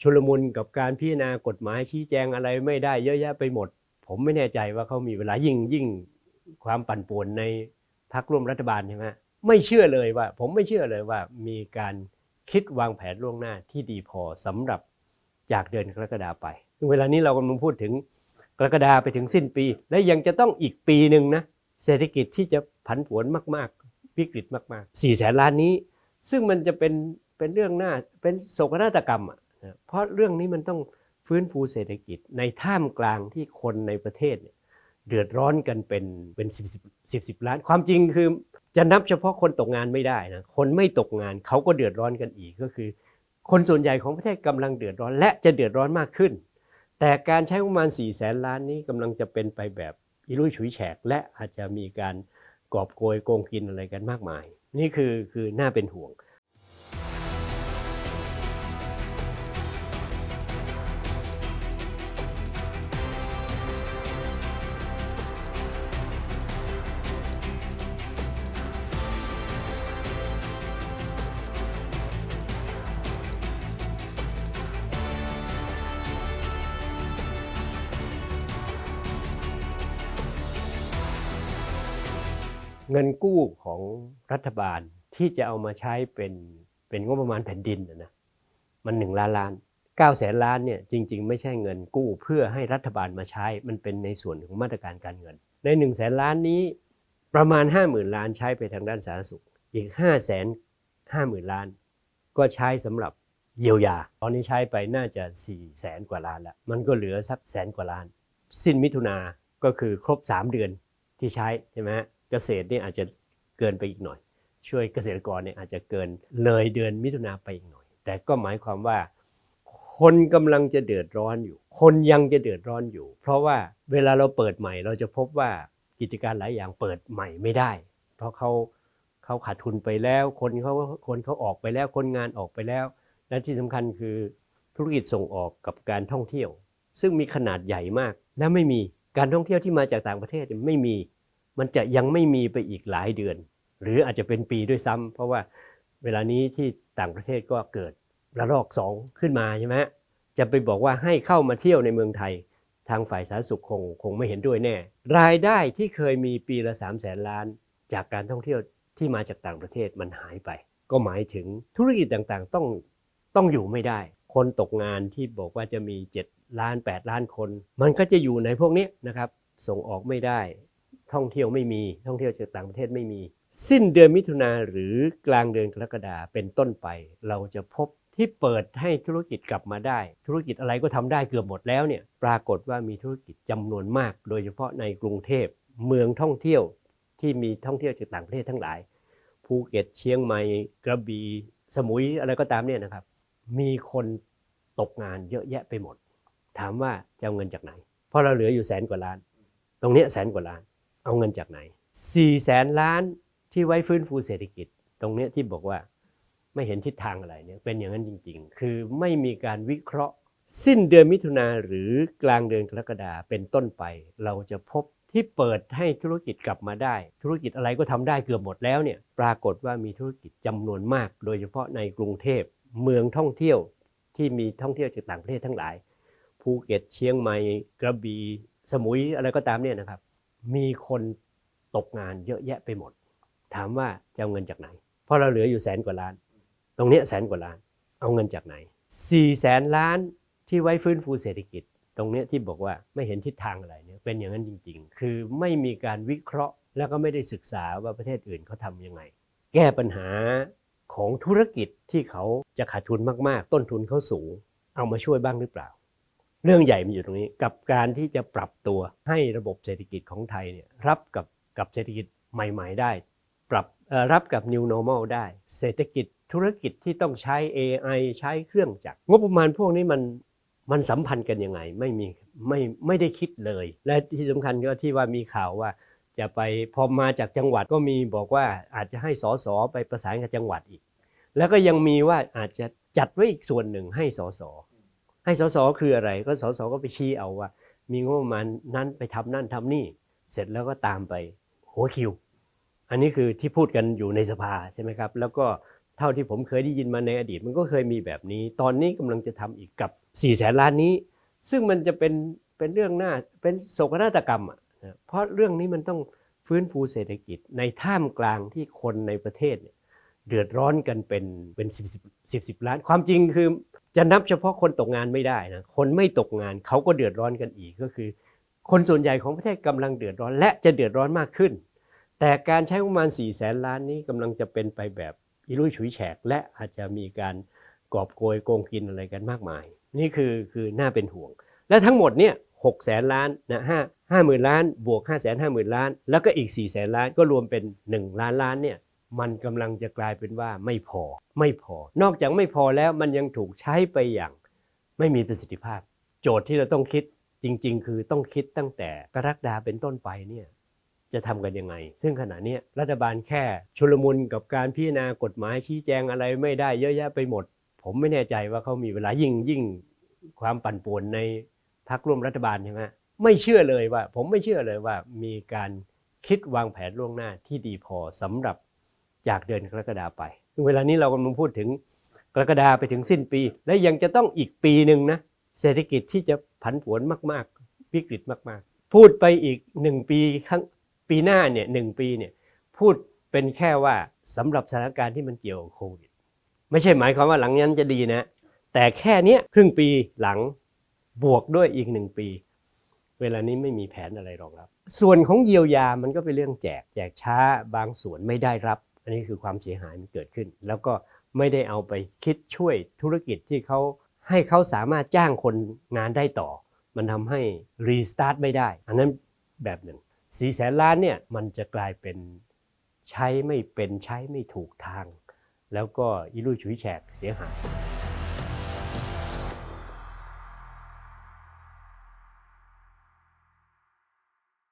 ชุลมุนกับการพิจารณากฎหมายชี้แจงอะไรไม่ได้เยอะแยะไปหมด ผมไม่แน่ใจว่าเขามีเวลายิ่งยิ่งความปั่นป่วนในพักร่วมรัฐบาลใช่ไหมไม่เชื่อเลยว่า ผมไม่เชื่อเลยว่ามีการคิดวางแผนล่วงหน้าที่ดีพอสำหรับจากเดือนกรกฎาไป เวลานี้เรากำลังพูดถึงกรกฎาไปถึงสิ้นปี และยังจะต้องอีกปีหนึ่งนะเศรษฐกิจที่จะผันผวนมาก ๆ วิกฤตมากๆ4ี่แสนล้านนี้ ซึ่งมันจะเป็นเป็นเรื่องหน้าเป็นโศกนาฏกรรมอะ เพราะเรื่องนี้มันต้องฟื้นฟูเศรษฐกิจในท่ามกลางที่คนในประเทศเดือดร้อนกันเป็นเป็นสิบสิบสิบล้าน ความจริงคือจะนับเฉพาะคนตกงานไม่ได้นะคนไม่ตกงานเขาก็เดือดร้อนกันอีกก็คือ คนส่วนใหญ่ของประเทศกำลังเดือดร้อนและจะเดือดร้อนมากขึ้น แต่การใช้ประมาณ4ี่แสนล้านนี้กำลังจะเป็นไปแบบอิรุยฉุยแฉกและอาจจะมีการกอบโกยโกงกินอะไรกันมากมาย นี่คือคือน่าเป็นห่วง เงินกู้ของรัฐบาลที่จะเอามาใช้เป็นเป็นงบประมาณแผ่นดินนะนะมันหนึ่งล้านล้าน9ก้าแสนล้านเนี่ยจริง ๆ ไม่ใช่เงินกู้เพื่อให้รัฐบาลมาใช้ มันเป็นในส่วนของมาตรการการเงิน ใน1นึ่งแสนล้านนี้ประมาณ 5 0,000 ล้านใช้ไปทางด้านสาธารณสุข อีก5้าแสนห้าหมื่นล้าน ก็ใช้สำหรับเยียวยา ตอนนี้ใช้ไปน่าจะ4ี่แสนกว่าล้านล้วมันก็เหลือสักแสนกว่าล้าน สิ้นมิถุนาก็คือครบ 3 เดือนที่ใช้ใช่ไหม เกษตรเนี่ยอาจจะเกินไปอีกหน่อย ช่วยเกษตรกรเนี่ยอาจจะเกินเลยเดือนมิถุนาไปอีกหน่อย แต่ก็หมายความว่า คนกำลังจะเดือดร้อนอยู่ คนยังจะเดือดร้อนอยู่ เพราะว่าเวลาเราเปิดใหม่ เราจะพบว่ากิจการหลายอย่างเปิดใหม่ไม่ได้ เพราะเขาเขาขาดทุนไปแล้ว คนเขาคนเขาออกไปแล้ว คนงานออกไปแล้ว และที่สำคัญคือธุรกิจส่งออกกับการท่องเที่ยว ซึ่งมีขนาดใหญ่มากและไม่มีการท่องเที่ยวที่มาจากต่างประเทศไม่มี มันจะยังไม่มีไปอีกหลายเดือน หรืออาจจะเป็นปีด้วยซ้ำเพราะว่าเวลานี้ที่ต่างประเทศก็เกิดระลอกสองขึ้นมาใช่ไหมจะไปบอกว่าให้เข้ามาเที่ยวในเมืองไทย ทางฝ่ายสาธารณสุขคงคงไม่เห็นด้วยแน่ รายได้ที่เคยมีปีละ3 0 0แสนล้าน จากการท่องเที่ยวที่มาจากต่างประเทศมันหายไป ก็หมายถึงธุรกิจต่างๆต้องต้องอยู่ไม่ได้ คนตกงานที่บอกว่าจะมี 7 ล้าน 8 ล้านคน มันก็จะอยู่ในพวกนี้นะครับส่งออกไม่ได้ ท่องเที่ยวไม่มี ท่องเที่ยวจากต่างประเทศไม่มี สิ้นเดือนมิถุนาหรือกลางเดือนกรกฎาเป็นต้นไป เราจะพบที่เปิดให้ธุรกิจกลับมาได้ ธุรกิจอะไรก็ทำได้เกือบหมดแล้วเนี่ยปรากฏว่ามีธุรกิจจำนวนมาก โดยเฉพาะในกรุงเทพเมืองท่องเที่ยวที่มีท่องเที่ยวจากต่างประเทศทั้งหลายภูเก็ตเชียงใหม่กระบี่สมุยอะไรก็ตามเนี่ยนะครับ มีคนตกงานเยอะแยะไปหมด ถามว่าจะเอาเงินจากไหน เพราะเราเหลืออยู่แสนกว่าล้าน ตรงนี้แสนกว่าล้าน เอาเงินจากไหน4แสนล้านที่ไว้ฟื้นฟูเศรษฐกิจ ตรงนี้ที่บอกว่าไม่เห็นทิศทางอะไรเนี่ยเป็นอย่างนั้นจริง ๆ คือไม่มีการวิเคราะห์ สิ้นเดือนมิถุนาหรือกลางเดือนกรกฎาเป็นต้นไป เราจะพบที่เปิดให้ธุรกิจกลับมาได้ ธุรกิจอะไรก็ทำได้เกือบหมดแล้วเนี่ยปรากฏว่ามีธุรกิจจำนวนมาก โดยเฉพาะในกรุงเทพเมืองท่องเที่ยวที่มีท่องเที่ยวจากต่างประเทศทั้งหลายภูเก็ตเชียงใหม่กระบี่สมุยอะไรก็ตามเนี่ยนะครับ มีคนตกงานเยอะแยะไปหมด ถามว่าจะเอาเงินจากไหน เพราะเราเหลืออยู่แสนกว่าล้าน ตรงนี้แสนกว่าล้าน เอาเงินจากไหน4แสนล้านที่ไว้ฟื้นฟูเศรษฐกิจ ตรงนี้ที่บอกว่าไม่เห็นทิศทางอะไรเนี่ยเป็นอย่างนั้นจริง ๆ คือไม่มีการวิเคราะห์ แล้วก็ไม่ได้ศึกษาว่าประเทศอื่นเขาทำยังไง แก้ปัญหาของธุรกิจที่เขาจะขาดทุนมากๆ ต้นทุนเขาสูง เอามาช่วยบ้างหรือเปล่า เรื่องใหญ่มีอยู่ตรงนี้กับการที่จะปรับตัวให้ระบบเศรษฐกิจของไทยเนี่ยรับกับกับเศรษฐกิจใหม่ ๆ ได้ ปรับรับกับ new normal ได้ เศรษฐกิจธุรกิจที่ต้องใช้ AI ใช้เครื่องจักรงบประมาณพวกนี้มันมันสัมพันธ์กันยังไงไม่มีไม่ไม่ได้คิดเลย และที่สำคัญก็ที่ว่ามีข่าวว่าจะไปพอมาจากจังหวัดก็มีบอกว่าอาจจะให้สสไปประสานกับจังหวัดอีก แล้วก็ยังมีว่าอาจจะจัดไว้อีกส่วนหนึ่งให้สส ให้สสคืออะไร ก็สสก็ไปชี้เอาว่า มีงบประมาณนั้นไปทำนั่นทำนี่ เสร็จแล้วก็ตามไปหัวคิว อันนี้คือที่พูดกันอยู่ในสภาใช่ไหมครับ แล้วก็เท่าที่ผมเคยได้ยินมาในอดีต มันก็เคยมีแบบนี้ ตอนนี้กำลังจะทำอีกกับ4ี่แสนล้านนี้ ซึ่งมันจะเป็นเป็นเรื่องหน้าเป็นโศกนาฏกรรมอะเพราะเรื่องนี้มันต้องฟื้นฟูเศรษฐกิจในท่ามกลางที่คนในประเทศเนี่ยเดือดร้อนกันเป็นเป็นสิบสิบสิบสิบล้าน ความจริงคือ จะนับเฉพาะคนตกงานไม่ได้นะคนไม่ตกงานเขาก็เดือดร้อนกันอีกก็คือ คนส่วนใหญ่ของประเทศกำลังเดือดร้อน และจะเดือดร้อนมากขึ้น แต่การใช้ประมาณ4ี่แสนล้านนี้กำลังจะเป็นไปแบบอิรุยฉุยแฉกและอาจจะมีการกอบโกยโกงกินอะไรกันมากมาย นี่คือคือน่าเป็นห่วง และทั้งหมดเนี่ยหกแสนล้านนะห้าห้าหมื่นล้าน บวกห้าแสนห้าหมื่นล้าน แล้วก็อีก4ี่แสนล้านก็รวมเป็น1ล้านล้านเนี่ย มันกำลังจะกลายเป็นว่าไม่พอ ไม่พอ นอกจากไม่พอแล้วมันยังถูกใช้ไปอย่างไม่มีประสิทธิภาพ โจทย์ที่เราต้องคิดจริง ๆ คือต้องคิดตั้งแต่กรกฎาเป็นต้นไปเนี่ยจะทำกันยังไง ซึ่งขณะนี้รัฐบาลแค่ชุลมุนกับการพิจารณากฎหมายชี้แจงอะไรไม่ได้เยอะแยะไปหมด ผมไม่แน่ใจว่าเขามีเวลายิ่งยิ่งความปั่นป่วนในพรรคร่วมรัฐบาลใช่ไหมไม่เชื่อเลยว่า ผมไม่เชื่อเลยว่ามีการคิดวางแผนล่วงหน้าที่ดีพอสำหรับ จากเดือนกรกฎาไปถึงเวลานี้เรากำลังพูดถึงกรกฎาไปถึงสิ้นปี และยังจะต้องอีกปีหนึ่งนะเศรษฐกิจที่จะผันผวนมากๆวิกฤตมากๆ พูดไปอีกหนึ่งปีข้างปีหน้าเนี่ยหนึ่งปีเนี่ยพูดเป็นแค่ว่าสำหรับสถานการณ์ที่มันเกี่ยวโควิด ไม่ใช่หมายความว่าหลังนั้นจะดีนะ แต่แค่เนี้ยครึ่งปีหลังบวกด้วยอีกหนึ่งปี เวลานี้ไม่มีแผนอะไรรองรับ ส่วนของเยียวยามันก็เป็นเรื่องแจก แจกช้าบางส่วนไม่ได้รับ อันนี้คือความเสียหายมันเกิดขึ้น แล้วก็ไม่ได้เอาไปคิดช่วยธุรกิจที่เขาให้เขาสามารถจ้างคนงานได้ต่อ มันทำให้รีสตาร์ทไม่ได้ อันนั้นแบบหนึ่งสี่แสนล้านเนี่ยมันจะกลายเป็นใช้ไม่เป็นใช้ไม่ถูกทาง แล้วก็อิรุยฉุยแฉกเสียหาย